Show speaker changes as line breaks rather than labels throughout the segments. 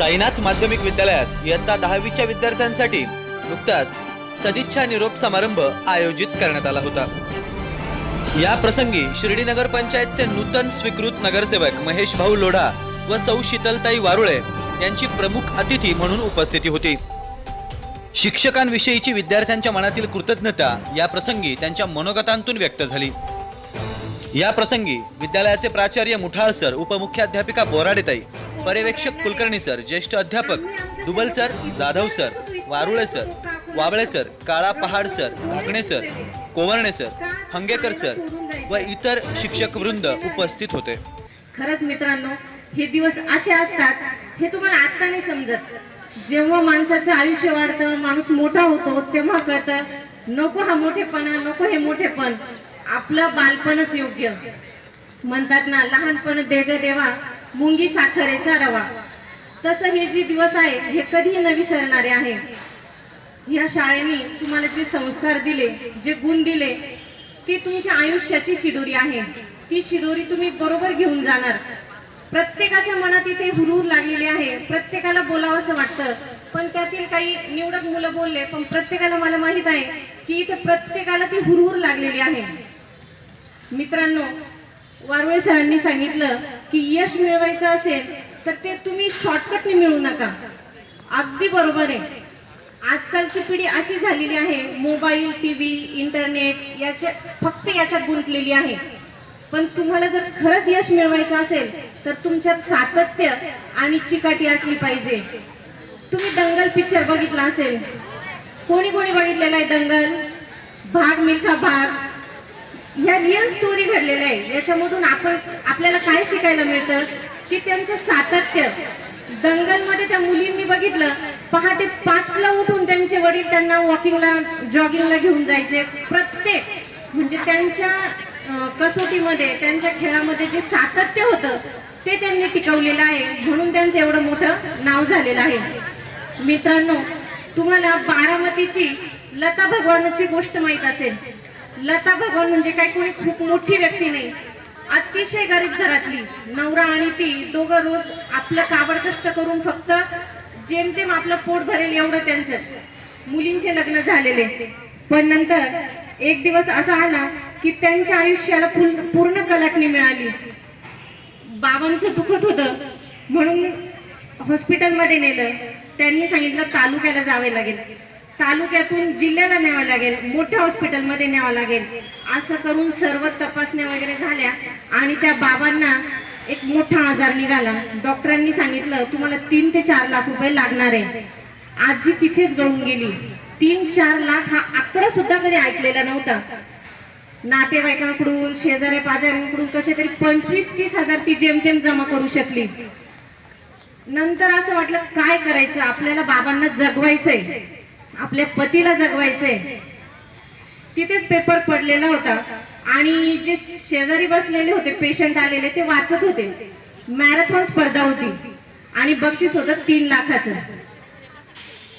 साईनाथ माध्यमिक विद्यालयात इयत्ता दहावीच्या विद्यार्थ्यांसाठी नुकताच सदिच्छा निरोप समारंभ आयोजित करण्यात आला होता. या प्रसंगी शिर्डी नगर पंचायतचे नूतन स्वीकृत नगरसेवक महेश भाऊ लोढा व सौ शीतलताई वारुळे यांची प्रमुख अतिथी म्हणून उपस्थिती होती. शिक्षकांविषयीची विद्यार्थ्यांच्या मनातील कृतज्ञता या प्रसंगी त्यांच्या मनोगतांतून व्यक्त झाली. या प्रसंगी विद्यालयाचे प्राचार्य मुठाळ सर उपमुख्याध्यापिका बोराडेताई पर्यवेक्षक कुलकर्णी सर ज्येष्ठ अध्यापक Dubal sir Jadhav sir Warule sir Wable sir Kala Pahad sir Dhakane sir Kowarne sir Hangekar sir व इतर शिक्षक वृंद उपस्थित होते.
खरंच मित्रांनो हे दिवस असे असतात हे तुम्हाला आता नाही समजत. जेव्हा माणसाचं आयुष्य वाढतं माणूस मोठा होतो तेव्हा कळतं नको हा मोठेपणा नको हे मोठेपण. आपलं बालपणच योग्य. म्हणतात ना लहानपण दे देवा मुंगी साखरेचा रवा. तसं हे जे दिवस आहेत हे कधीही न विसरणारे आहे. ह्या शाळेने तुम्हाला जे संस्कार दिले जे गुण दिले ती तुमच्या आयुष्याची शिदोरी आहे. ती शिदोरी तुम्ही बरोबर घेऊन जाणार. प्रत्येकाच्या मनात इथे हुरहुर लागलेली आहे. प्रत्येकाला बोलावंसं वाटतं. पण त्यातील काही निवडक मुलं बोलले पण प्रत्येकाला मला माहीत आहे की इथे प्रत्येकाला ती हुरहुर लागलेली आहे. मित्रांनो वारुळे सरांनी सांगितलं की यश मिळवायचं असेल तर ते तुम्ही शॉर्टकटने मिळू नका. अगदी बरोबर आहे. आजकालची पिढी अशी झालेली आहे मोबाईल टी व्ही इंटरनेट याच्या फक्त याच्यात गुंतलेली आहे. पण तुम्हाला जर खरंच यश मिळवायचं असेल तर तुमच्यात सातत्य आणि चिकाटी असली पाहिजे. तुम्ही दंगल पिक्चर बघितला असेल. कोणी कोणी बघितलेला आहे दंगल? भाग मिल्खा भाग. ह्या रिअल स्टोरी घडलेल्या आहे याच्यामधून आपण आपल्याला काय शिकायला मिळतं? की त्यांचं सातत्य. दंगलमध्ये त्या मुलींनी बघितलं पहाटे पाचला उठून त्यांचे वडील त्यांना वॉकिंगला जॉगिंगला घेऊन जायचे. प्रत्येक म्हणजे त्यांच्या कसोटीमध्ये त्यांच्या खेळामध्ये जे सातत्य होतं ते त्यांनी टिकवलेलं आहे. म्हणून त्यांचं एवढं मोठं नाव झालेलं आहे. मित्रांनो तुम्हाला बारामतीची लता भगवानाची गोष्ट माहीत असेल. लता भगवान म्हणजे काय? कोणी खूप मोठी व्यक्ती नाही. अतिशय गरीब घरातली. नवरा आणि ती दोघं रोज आपलं काबड कष्ट करून फक्त जेमतेम आपलं पोट भरेल एवढं त्यांचं. मुलींचे लग्न झालेले. पण नंतर एक दिवस असा आला की त्यांच्या आयुष्याला पूर्ण पूर्ण कलाटणी मिळाली. बाबांचं दुखत होतं. म्हणून हॉस्पिटलमध्ये नेलं. त्यांनी सांगितलं तालुक्याला जावे लागेल. तालुक्यातून जिल्ह्याला न्यावं लागेल मोठ्या हॉस्पिटलमध्ये न्यावं लागेल असं करून सर्व तपासण्या वगैरे झाल्या आणि त्या बाबांना एक मोठा आजार निघाला. डॉक्टरांनी सांगितलं तुम्हाला तीन ते चार लाख रुपये लागणार आहे. आजी तिथेच गळून गेली. तीन चार लाख हा आकडा सुद्धा कधी ऐकलेला नव्हता. नातेवाईकांकडून शेजाऱ्या पाजाऱ्यांकडून कसे तरी पंचवीस तीस हजार ती जेमतेम जमा करू शकली. नंतर असं वाटलं काय करायचं? आपल्याला बाबांना जगवायचंय. आपल्या पतीला जगवायचंय. तिथेच पेपर पडलेला होता. आणि जे शेजारी बसलेले होते पेशंट आलेले ते वाचत होते. मॅरेथॉन स्पर्धा होती. आणि बक्षीस होतं तीन लाखाचं.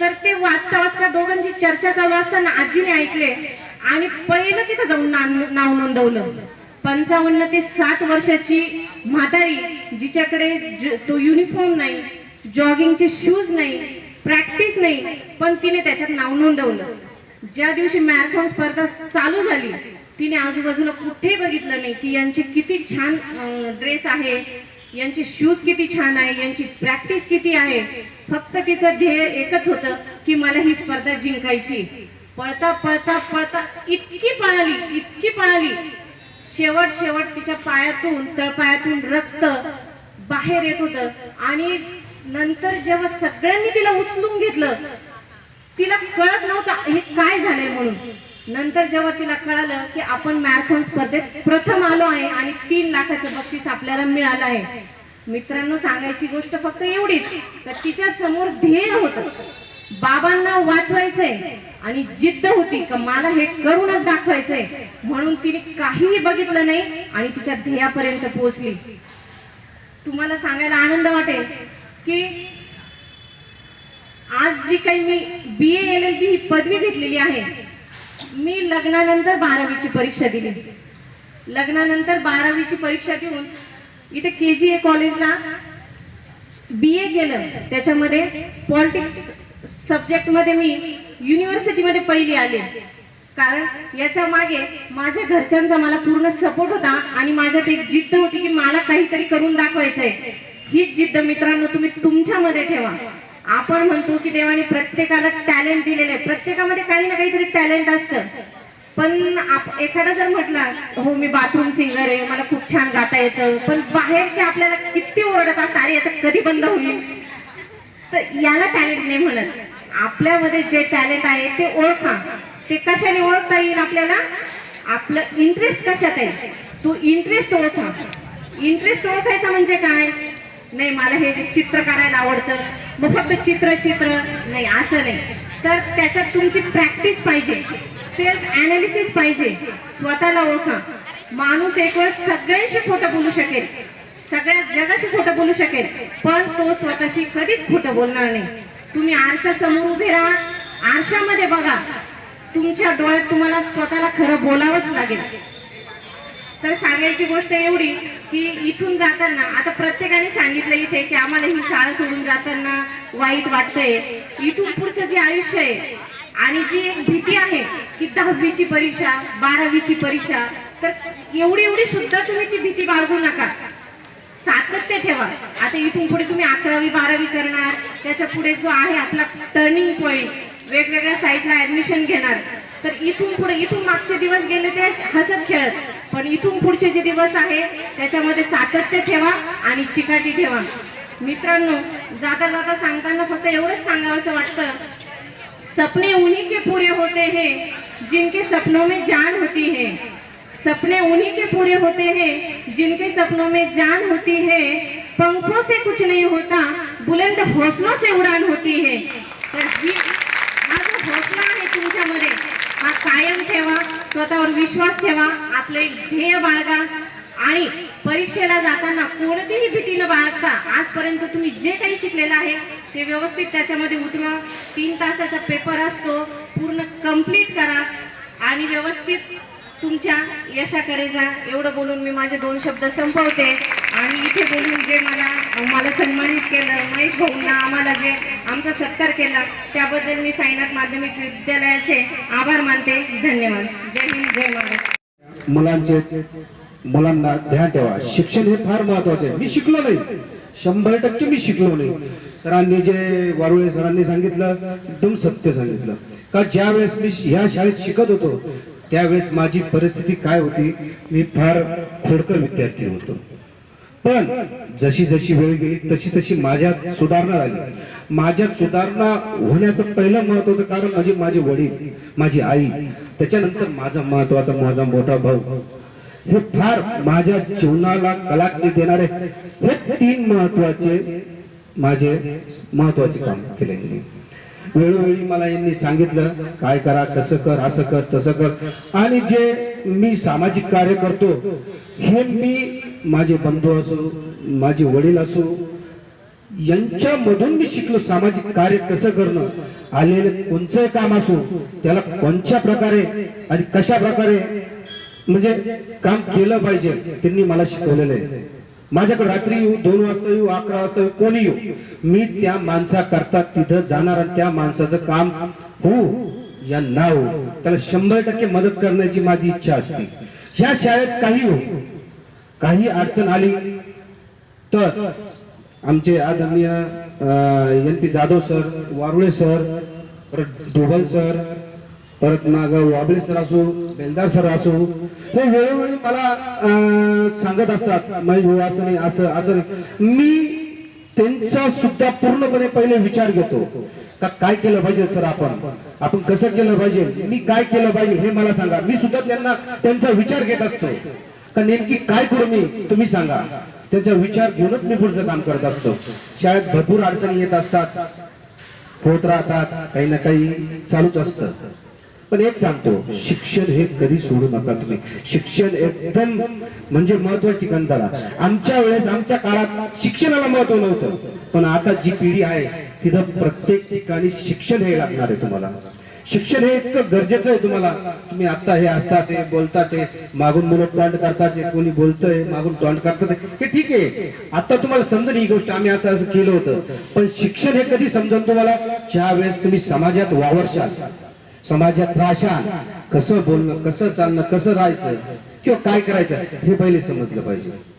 तर ते वाचता वाचता दोघांची चर्चा चालू असताना आजीने ऐकले. आणि पहिलं तिथं जाऊन नाव नोंदवलं. पंचावन्न ते साठ वर्षाची म्हातारी जिच्याकडे तो युनिफॉर्म नाही जॉगिंगचे शूज नाही प्रॅक्टिस नाही. पण तिने त्याच्यात नाव नोंदवलं. ज्या दिवशी मॅरेथॉन स्पर्धा चालू झाली तिने आजूबाजूला कुठेही बघितलं नाही की यांची किती छान ड्रेस आहे यांचे शूज किती छान आहे यांची प्रॅक्टिस किती आहे. फक्त तिचं ध्येय एकच होतं की मला ही स्पर्धा जिंकायची. पळता पळता पळता इतकी पळाली इतकी पळाली. शेवट शेवट तिच्या पायातून तळपायातून रक्त बाहेर येत होतं. आणि नंतर जेव्हा सगळ्यांनी तिला उचलून घेतलं तिला कळत नव्हतं हे काय झालंय म्हणून. नंतर जेव्हा तिला कळालं की आपण मॅरेथॉन स्पर्धेत प्रथम आलो आहे आणि तीन लाखाचं बक्षीस आपल्याला मिळालं आहे. मित्रांनो सांगायची गोष्ट फक्त एवढीच तर तिच्या समोर ध्येय होतं. बाबांना वाचवायचंय आणि जिद्द होती का मला हे करूनच दाखवायचंय. म्हणून तिने काहीही बघितलं नाही आणि तिच्या ध्येयापर्यंत पोहोचली. तुम्हाला सांगायला आनंद वाटेल की आज जी काही मी बी एल एल बी ही पदवी घेतलेली आहे मी लग्नानंतर बारावीची परीक्षा दिली. लग्नानंतर बारावीची परीक्षा देऊन इथे के जी ए कॉलेजला बी ए केलं. त्याच्यामध्ये पॉलिटिक्स सब्जेक्टमध्ये मी युनिव्हर्सिटीमध्ये पहिली आले. कारण याच्या मागे माझ्या घरच्यांचा मला पूर्ण सपोर्ट होता आणि माझ्यात एक जिद्द होती की मला काहीतरी करून दाखवायचंय. हीच जिद्द मित्रांनो तुम्ही तुमच्यामध्ये ठेवा. आपण म्हणतो की देवाने प्रत्येकाला टॅलेंट दिलेलं आहे. प्रत्येकामध्ये काही ना काहीतरी टॅलेंट असतं. पण आप- एखादा जर म्हटला हो मी बाथरूम सिंगर आहे मला खूप छान गाता येतं पण बाहेरचे आपल्याला किती ओरडत असतात अरे याचं कधी बंद होईल? तर याला टॅलेंट नाही म्हणत. आपल्यामध्ये जे टॅलेंट आहे ते ओळखा. ते कशाने ओळखता येईल आपल्याला? आपलं इंटरेस्ट कशात आहे? तो इंटरेस्ट ओळखा. इंटरेस्ट ओळखायचा म्हणजे काय? नाही मला हे चित्र काढायला आवडतं. मग फक्त चित्र चित्र. नाही असं नाही. तर त्याच्यात तुमची प्रॅक्टिस पाहिजे. सेल्फ अनालिसिस पाहिजे. स्वतःला ओळखा. माणूस एक वेळ सगळ्यांशी खोटं बोलू शकेल. सगळ्या जगाशी खोटं बोलू शकेल. पण तो स्वतःशी कधीच खोटं बोलणार नाही. तुम्ही आरशासमोर उभे राहा. आरशामध्ये बघा. तुमच्या डोळ्यात तुम्हाला स्वतःला खरं बोलावंच लागेल. तर सांगायची गोष्ट एवढी की इथून जाताना आता प्रत्येकाने सांगितलं इथे की आम्हाला ही शाळा सोडून जाताना वाईट वाटतंय. इथून पुढचं जे आयुष्य आहे आणि जी एक भीती आहे की दहावीची परीक्षा बारावीची परीक्षा तर एवढी एवढी सुद्धा तुम्ही ती भीती बाळगू नका. सातत्य ठेवा. आता इथून पुढे तुम्ही अकरावी बारावी करणार. त्याच्या पुढे जो आहे आपला टर्निंग पॉईंट वेगवेगळ्या साईटला ऍडमिशन घेणार. तर इथून पुढे इथून मागचे दिवस गेले ते हसत खेळत. पण इथून पुढचे जे दिवस आहे त्याच्यामध्ये सातत्य ठेवा आणि चिकाटी ठेवा. मित्रांनो जाता जाता सांगताना फक्त एवढंच सांगावं असं वाटतं. सपने उन्हीं के पूरे होते हैं जिनके सपनों में जान होती है. सपने उन्हीं के पूरे होते हैं जिनके सपनों में जान होती है. पंखों से कुछ नहीं होता बुलंद हौसलों से उड़ान होती है. तर ही हा जो हौसला आहे तुमच्यामध्ये हा कायम ठेवा स्वतःवर विश्वास ठेवा. आपले ध्येय बाळगा. आणि परीक्षेला जाताना कोणतीही भीती न बाळगता आजपर्यंत तुम्ही जे काही शिकलेलं आहे ते व्यवस्थित त्याच्यामध्ये उतरवा तीन तासाचा पेपर असतो पूर्ण कंप्लीट करा आणि व्यवस्थित तुमच्या यशाकडे जा. एवढं बोलून मी माझे दोन शब्द संपवते. आणि इथे बोलून जे मला मला सन्मानित केलं महेश भाऊंना आम्हाला जे आमचा सत्कार केला त्याबद्दल मी साईनाथ माध्यमिक विद्यालयाचे आभार मानते. धन्यवाद. जय हिंद जय महाराष्ट्र.
मुलांचे मुलांना ध्यान ठेवा. शिक्षण हे फार महत्त्वाचे आहे. मी शिकलो नाही. शंभर टक्के मी शिकलो नाही. सरांनी जे वारुळे सरांनी सांगितलं एकदम सत्य सांगितलं. का ज्या वेळेस मी ह्या शाळेत शिकत होतो त्यावेळेस माझी परिस्थिती काय होती? मी फार खोडकर विद्यार्थी होतो. पण जशी जशी वेळ गेली तशी तशी माझ्यात सुधारणा झाली. माझ्यात सुधारणा होण्याचं पहिलं महत्वाचं कारण म्हणजे माझे वडील माझी आई. त्याच्यानंतर माझा महत्त्वाचा माझा मोठा भाऊ. हे फार माझ्या जीवनाला कलाटणी देणारे हे तीन महत्त्वाचे माझे महत्त्वाचे काम केले गेले वेळोवेळी मला यांनी सांगितलं काय करा कसं कर असं कर तसं कर. आणि जे मी सामाजिक कार्य करतो हे मी माझे बंधू असो माझे वडील असो यांच्यामधून मी शिकलो सामाजिक कार्य कसं करणं आलेले कोणचं काम असो त्याला कोणत्या प्रकारे आणि कशा प्रकारे म्हणजे काम केलं पाहिजे त्यांनी मला शिकवलेलं आहे. माझ्याकडे रात्री येऊ दोन वाजता येऊ अकरा वाजता येऊ कोणी येऊ? मी त्या माणसा करता तिथं जाणार आणि त्या माणसाचं काम हो या ना हो त्याला शंभर टक्के मदत करण्याची माझी इच्छा असते. ह्या शाळेत काही हो काही अडचण आली तर आमचे आदरणीय N P Jadhav sir Warule sir परत डोबल सर परत माग वाबळे सर असो बेलदार सर असो हे वेळोवेळी मला सांगत असतात नाही हो असं नाही असं असं नाही. मी त्यांचा सुद्धा पूर्णपणे पहिले विचार घेतो का काय केलं पाहिजे सर आपण? आपण कसं केलं पाहिजे? मी काय केलं पाहिजे? हे मला सांगा. मी सुद्धा त्यांना त्यांचा विचार घेत असतो. का नेमकी काय करू मी? तुम्ही सांगा. त्यांचा विचार घेऊनच मी पुढचं काम करत असतो. शाळेत भरपूर अडचणी येत असतात. होत राहतात. काही ना काही चालूच असतं. पण एक सांगतो शिक्षण हे कधी सोडू नका तुम्ही. शिक्षण एकदम म्हणजे महत्वाची गंधारा आमच्या वेळेस आमच्या काळात शिक्षणाला महत्त्व नव्हतं. पण आता जी पिढी आहे तिथं प्रत्येक ठिकाणी शिक्षण हे लागणार आहे तुम्हाला. शिक्षण हे इतकं गरजेचं आहे तुम्हाला. तुम्ही आता हे असतात ते बोलतात हे. मागून मुलं टॉन्ट करतात कोणी बोलतंय मागून टॉन्ट करतात हे. ठीक आहे. आता तुम्हाला समजेल ही गोष्ट. आम्ही असं असं केलं होतं. पण शिक्षण हे कधी समजेल तुम्हाला? ज्या वेळेस तुम्ही समाजात वावरशाल समाजात राहशाल कसं बोलणं कसं चालणं कसं राहायचं किंवा काय करायचं हे पहिले समजलं पाहिजे.